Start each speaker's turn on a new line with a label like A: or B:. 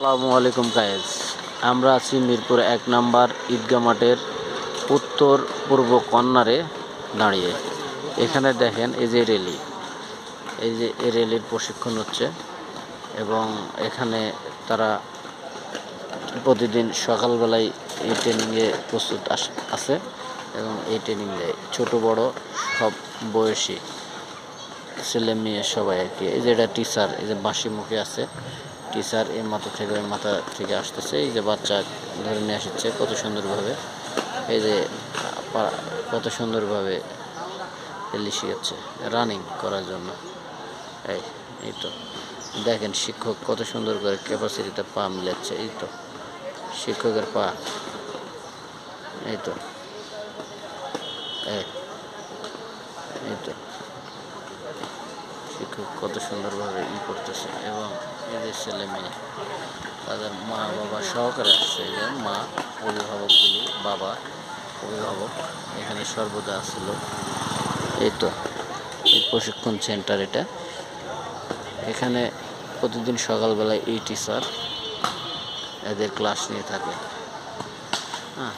A: আসসালামু আলাইকুম কায়েজ আমরা আছি মিরপুর এক নাম্বার ঈদগা মাঠের উত্তর পূর্ব কর্নারে দাঁড়িয়ে। এখানে দেখেন এই যে রেলি এই যে এই রেলির প্রশিক্ষণ হচ্ছে এবং এখানে তারা প্রতিদিন সকালবেলায় এই ট্রেনিংয়ে প্রস্তুত আছে এবং এই ট্রেনিং দেয় ছোট, বড়, সব বয়সী ছেলে মেয়ে সবাই আর কি। এই যে এটা টিচার এই যে বাঁশি মুখে আছে। টিচার এই মাথা থেকে ওই মাথা থেকে আসতেছে? এই যে বাচ্চা ধরে নিয়ে আসছে কত সুন্দরভাবে। এই যে কত সুন্দরভাবে এলি শিখাচ্ছে রানিং করার জন্য। এই এই তো। দেখেন শিক্ষক কত সুন্দর করে ক্যাপাসিটিতে পা মিলাচ্ছে, এই তো। শিক্ষকের পা। এই তো। এই তো। শিক্ষক কত সুন্দরভাবে ই করতেছে এবং এদের ছেলে মেয়ে, তাদের মা বাবা সহকারে আসছে যে মা অভিভাবকগুলি বাবা, অভিভাবক, এখানে সর্বদা আসছিল। এই তো, এই প্রশিক্ষণ সেন্টার এটা। এখানে প্রতিদিন সকালবেলায় এই টিচার এদের ক্লাস নিয়ে থাকে। হ্যাঁ